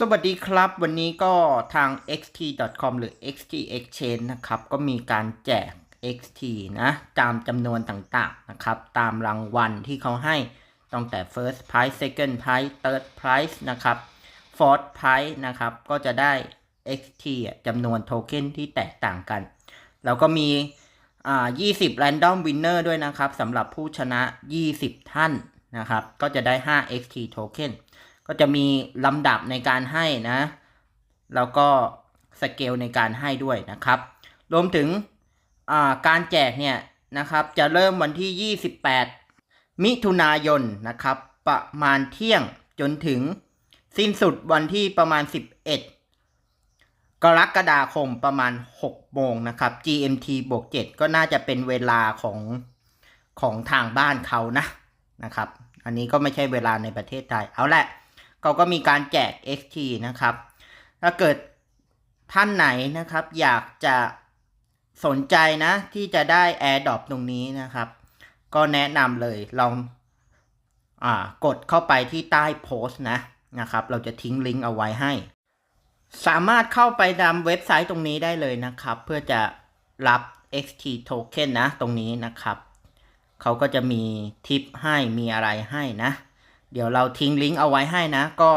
สวัสดีครับ วันนี้ก็ทาง xt.com หรือ xt exchange นะครับ ก็มีการแจก xt นะตามจำนวนต่างๆนะครับ ตามรางวัลที่เขาให้ตั้งแต่ first prize second prize third prize นะครับ fourth prize นะครับ ก็จะได้ xt จำนวนโทเค็นที่แตกต่างกัน แล้วก็มีอ่า20 random winner ด้วยนะครับสำหรับผู้ชนะ 20 ท่านนะครับ ก็จะได้ 5 xt token ก็จะมีลำดับในการให้นะ แล้วก็สเกลในการให้ด้วยนะครับ รวมถึงการแจกเนี่ยนะครับ จะเริ่มวันที่ 28 มิถุนายนนะครับ ประมาณเที่ยงจนถึงสิ้นสุดวันที่ประมาณ 11 กรกฎาคมประมาณ 6 โมงนะครับ GMT บวก 7 ก็น่าจะเป็นเวลาของของทางบ้านเขานะนะครับ อันนี้ก็ไม่ใช่เวลาในประเทศไทย เอาแหละ เขาก็มีการแจก XT นะครับ ถ้าเกิดท่านไหนนะครับ อยากจะสนใจนะ ที่จะได้ AirDrop ตรงนี้นะครับ ก็แนะนำเลยลองอกดเข้าไปที่ใต้โพสต์นะนะครับ เราจะทิ้งลิงก์เอาไว้ให้ สามารถเข้าไปตามเว็บไซต์ตรงนี้ได้เลยนะครับ เพื่อจะรับ XT Token นะ ตรงนี้นะครับ เขาก็จะมีทิปให้มีอะไรให้นะ เดี๋ยวเราทิ้งลิงก์เอาไว้ให้นะ ก็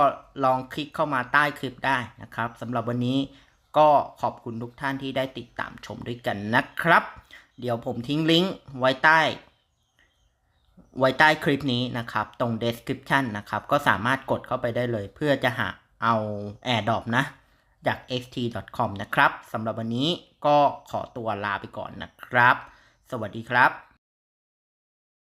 ลองคลิกเข้ามาใต้คลิปได้นะครับสำหรับวันนี้ก็ขอบคุณทุกท่านที่ได้ติดตามชมด้วยกันนะครับ เดี๋ยวผมทิ้งลิงก์ไว้ใต้ ไว้ใต้คลิปนี้นะครับ ตรง description นะครับ ก็สามารถกดเข้าไปได้เลย เพื่อจะหาเอา AirDrop นะ จาก xt.com นะครับสำหรับวันนี้ก็ขอตัวลาไปก่อนนะครับ สวัสดีครับ